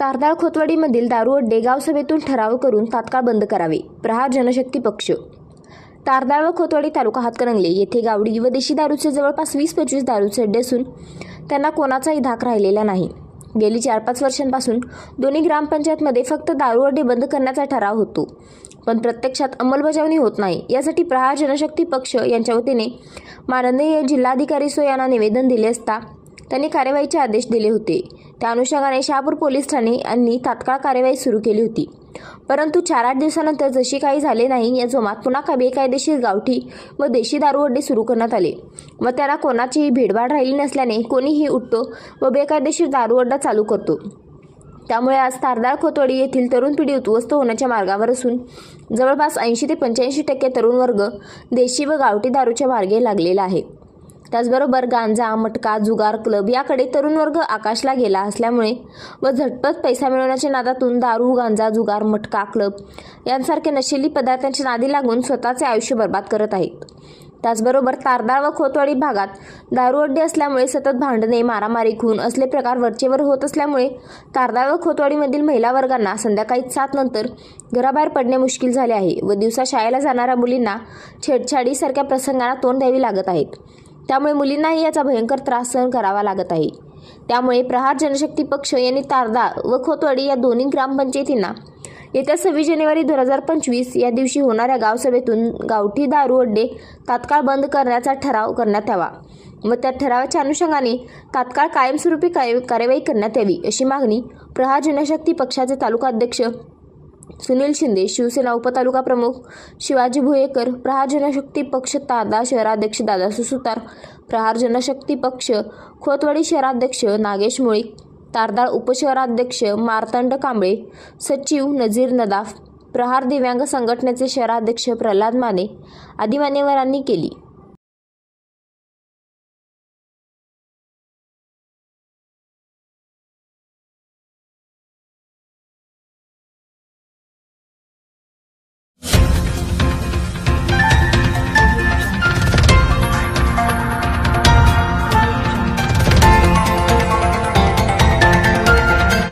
तारदाळ खोतवाडीमधील दारू अड्डे गावसभेतून ठराव करून तात्काळ बंद करावे. प्रहार जनशक्ती पक्ष. तारदाळ व खोतवाडी तालुका हातकणंगले येथे गावडी व देशी दारूचे जवळपास वीस पंचवीस दारूचे अड्डे असून त्यांना कोणाचाही धाक राहिलेला नाही. गेली चार पाच वर्षांपासून दोन्ही ग्रामपंचायतमध्ये फक्त दारू अड्डे बंद करण्याचा ठराव होतो. पण प्रत्यक्षात अंमलबजावणी होत नाही. यासाठी प्रहार जनशक्ती पक्ष यांच्या वतीने माननीय जिल्हाधिकारी सो यांना निवेदन दिले असता त्यांनी कार्यवाहीचे आदेश दिले होते. त्या अनुषंगाने शहापूर पोलीस ठाणे यांनी तात्काळ कार्यवाही सुरू केली होती. परंतु चार आठ दिवसानंतर जशी काही झाले नाही या जोमात पुन्हा का बेकायदेशीर गावठी व देशी दारू अड्डे सुरू करण्यात आले व त्याला कोणाचीही भेडभाड राहिली नसल्याने कोणीही उठतो व बेकायदेशीर दारू अड्डा चालू करतो. त्यामुळे आज तारदाळ खोतवाडी येथील तरुण पिढी उद्ध्वस्त होण्याच्या मार्गावर असून जवळपास ऐंशी ते पंच्याऐंशी टक्के तरुण वर्ग देशी व गावठी दारूच्या मार्गे लागलेला आहे. त्याचबरोबर गांजा मटका जुगार क्लब याकडे तरुण वर्ग आकाशला गेला असल्यामुळे व झटपट पैसा मिळवण्याच्या नादातून दारू गांजा जुगार मटका क्लब यांसारखे नशिली पदार्थांच्या नादी लागून स्वतःचे आयुष्य बर्बाद करत आहेत. त्याचबरोबर तारदाळ व खोतवाडी भागात दारू अड्डे असल्यामुळे सतत भांडणे मारामारी खून असले प्रकार वरचेवर होत असल्यामुळे तारदाळ व खोतवाडीमधील महिला वर्गांना संध्याकाळी सात नंतर घराबाहेर पडणे मुश्किल झाले आहे व दिवसा शाळेला जाणाऱ्या मुलींना छेडछाडीसारख्या प्रसंगांना तोंड द्यावी लागत आहेत. त्यामुळे मुलींनाही याचा भयंकर त्रास सहन करावा लागत आहे. त्यामुळे प्रहार जनशक्ती पक्ष यांनी तारदा व खोतवाडी या दोन्ही ग्रामपंचायतींना येत्या सव्वीस जानेवारी दोन हजार पंचवीस या दिवशी होणाऱ्या गावसभेतून गावठी दारू अड्डे तात्काळ बंद करण्याचा ठराव करण्यात यावा व त्या ठरावाच्या अनुषंगाने तात्काळ कायमस्वरूपी काय कार्यवाही करण्यात यावी अशी मागणी प्रहार जनशक्ती पक्षाचे तालुका अध्यक्ष सुनील शिंदे शिवसेना उपतालुका प्रमुख शिवाजी भुयेकर प्रहार जनशक्ती पक्ष तादा शहराध्यक्ष दादा सुसुतार प्रहार जनशक्ती पक्ष खोतवाडी शहराध्यक्ष नागेश मुळीक तारदाळ उपशहराध्यक्ष मार्तंड कांबळे सचिव नजीर नदाफ प्रहार दिव्यांग संघटनेचे शहराध्यक्ष प्रल्हाद माने आदी मान्यवरांनी केली.